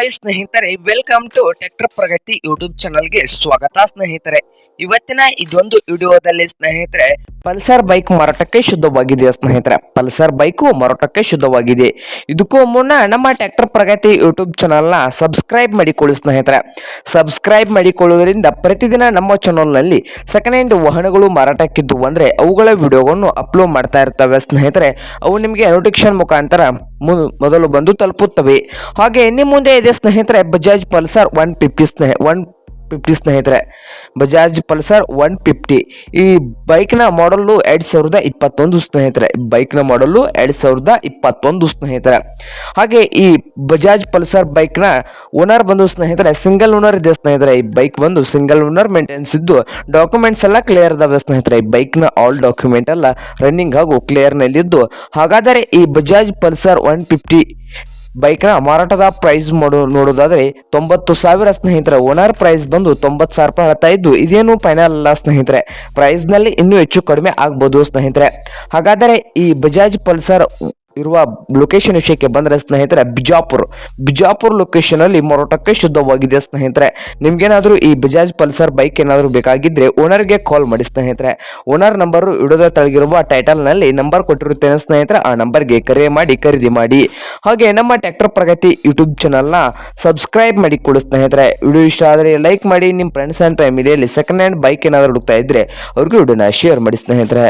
Hi ಸ್ನೇಹಿತರೆ welcome to tractor Pragati YouTube ಚಾನಲ್ಗೆ ಸ್ವಾಗತ ಸ್ನೇಹಿತರೆ. ಇವತ್ತಿನ ಇದೊಂದು ವಿಡಿಯೋದಲ್ಲಿ ಸ್ನೇಹಿತರೆ ಪಲ್ಸರ್ ಬೈಕ್ ಮಾರಾಟಕ್ಕೆ ಶುದ್ಧವಾಗಿದೆ ಸ್ನೇಹಿತರೆ. ಪಲ್ಸರ್ ಬೈಕು ಮಾರಾಟಕ್ಕೆ ಶುದ್ಧವಾಗಿದೆ. ಇದಕ್ಕೂ ಮುನ್ನ ನಮ್ಮ ಟ್ರ್ಯಾಕ್ಟರ್ ಪ್ರಗತಿ ಯೂಟ್ಯೂಬ್ ಚಾನಲ್ನ ಸಬ್ಸ್ಕ್ರೈಬ್ ಮಾಡಿಕೊಳ್ಳಿ ಸ್ನೇಹಿತರೆ. ಸಬ್ಸ್ಕ್ರೈಬ್ ಮಾಡಿಕೊಳ್ಳುವುದರಿಂದ ಪ್ರತಿದಿನ ನಮ್ಮ ಚಾನಲ್ನಲ್ಲಿ ಸೆಕೆಂಡ್ ಹ್ಯಾಂಡ್ ವಾಹನಗಳು ಮಾರಾಟಕ್ಕಿದ್ದು ಅಂದರೆ ಅವುಗಳ ವಿಡಿಯೋಗಳನ್ನು ಅಪ್ಲೋಡ್ ಮಾಡ್ತಾ ಇರ್ತವೆ ಸ್ನೇಹಿತರೆ. ಅವು ನಿಮಗೆ ನೋಟಿಫಿಕೇಶನ್ ಮುಖಾಂತರ ಮೊದಲು ಬಂದು ತಲುಪುತ್ತವೆ. ಹಾಗೆ ಇನ್ನು ಮುಂದೆ ಇದೆ ಸ್ನೇಹಿತರೆ ಬಜಾಜ್ ಪಲ್ಸರ್ ಒನ್ ಫಿಫ್ಟಿ ಸ್ನೇಹ ಒನ್ ಫಿಫ್ಟಿ ಸ್ನೇಹಿತರೆ. ಬಜಾಜ್ ಪಲ್ಸರ್ ಒನ್ ಫಿಫ್ಟಿ ಈ ಬೈಕ್ನ ಮಾಡಲ್ಲು ಎರಡು ಸಾವಿರದ ಇಪ್ಪತ್ತೊಂದು ಸ್ನೇಹಿತರೆ. ಬೈಕ್ನ ಮಾಡಲ್ಲು ಎರಡು ಸಾವಿರದ ಇಪ್ಪತ್ತೊಂದು ಸ್ನೇಹಿತರೆ. ಹಾಗೆ ಈ ಬಜಾಜ್ ಪಲ್ಸರ್ ಬೈಕ್ನ ಓನರ್ ಬಂದು ಸ್ನೇಹಿತರೆ ಸಿಂಗಲ್ ಓನರ್ ಇದೆ ಸ್ನೇಹಿತರೆ. ಈ ಬೈಕ್ ಬಂದು ಸಿಂಗಲ್ ಓನರ್ ಮೇಂಟೆನೆನ್ಸ್ ಇದ್ದು ಡಾಕ್ಯುಮೆಂಟ್ಸ್ ಎಲ್ಲ ಕ್ಲಿಯರ್ ಇದಾವೆ ಸ್ನೇಹಿತರೆ. ಈ ಬೈಕ್ನ ಆಲ್ ಡಾಕ್ಯುಮೆಂಟ್ ಎಲ್ಲ ರನ್ನಿಂಗ್ ಹಾಗೂ ಕ್ಲಿಯರ್ನಲ್ಲಿದ್ದು ಹಾಗಾದರೆ ಈ ಬಜಾಜ್ ಪಲ್ಸರ್ ಒನ್ ಫಿಫ್ಟಿ ಬೈಕ್ನ ಮಾರಾಟದ ಪ್ರೈಸ್ ನೋಡೋದಾದ್ರೆ ತೊಂಬತ್ತು ಸಾವಿರ ಸ್ನೇಹಿತರೆ. ಓನರ್ ಪ್ರೈಸ್ ಬಂದು ತೊಂಬತ್ತು ಸಾವಿರ ರೂಪಾಯಿ ಹೇಳ್ತಾ ಇದ್ದು, ಇದೇನು ಫೈನಲ್ ಅಲ್ಲ ಸ್ನೇಹಿತರೆ. ಪ್ರೈಸ್ನಲ್ಲಿ ಇನ್ನೂ ಹೆಚ್ಚು ಕಡಿಮೆ ಆಗ್ಬೋದು ಸ್ನೇಹಿತರೆ. ಹಾಗಾದರೆ ಈ ಬಜಾಜ್ ಪಲ್ಸರ್ ಇರುವ ಲೊಕೇಶನ್ ವಿಷಯಕ್ಕೆ ಬಂದರೆ ಸ್ನೇಹಿತರೆ, ಬಿಜಾಪುರ್. ಬಿಜಾಪುರ್ ಲೊಕೇಶನ್ ಅಲ್ಲಿ ಮಾರಾಟಕ್ಕೆ ಶುದ್ಧವಾಗಿದೆ ಸ್ನೇಹಿತರೆ. ನಿಮ್ಗೇನಾದ್ರೂ ಈ ಬಜಾಜ್ ಪಲ್ಸರ್ ಬೈಕ್ ಏನಾದರೂ ಬೇಕಾಗಿದ್ರೆ ಓನರ್ಗೆ ಕಾಲ್ ಮಾಡಿ ಸ್ನೇಹಿತರೆ. ಓನರ್ ನಂಬರ್ ಇಡೋದ್ರ ತಳಗಿರುವ ಟೈಟಲ್ನಲ್ಲಿ ನಂಬರ್ ಕೊಟ್ಟಿರುತ್ತೇನೆ ಸ್ನೇಹಿತರೆ. ಆ ನಂಬರ್ಗೆ ಕರೆ ಮಾಡಿ, ಖರೀದಿ ಮಾಡಿ. ಹಾಗೆ ನಮ್ಮ ಟ್ರ್ಯಾಕ್ಟರ್ ಪ್ರಗತಿ ಯೂಟ್ಯೂಬ್ ಚಾನಲ್ನ ಸಬ್ಸ್ಕ್ರೈಬ್ ಮಾಡಿ ಕೊಡು ಸ್ನೇಹಿತರೆ. ವಿಡಿಯೋ ಇಷ್ಟ ಆದರೆ ಲೈಕ್ ಮಾಡಿ. ನಿಮ್ಮ ಫ್ರೆಂಡ್ಸ್ ಆ್ಯಂಡ್ ಫ್ಯಾಮಿಲಿಯಲ್ಲಿ ಸೆಕೆಂಡ್ ಹ್ಯಾಂಡ್ ಬೈಕ್ ಏನಾದರೂ ಹುಡುಕ್ತಾ ಇದ್ರೆ ಅವ್ರಿಗೂ ವಿಡಿಯೋನ ಶೇರ್ ಮಾಡಿ ಸ್ನೇಹಿತರೆ.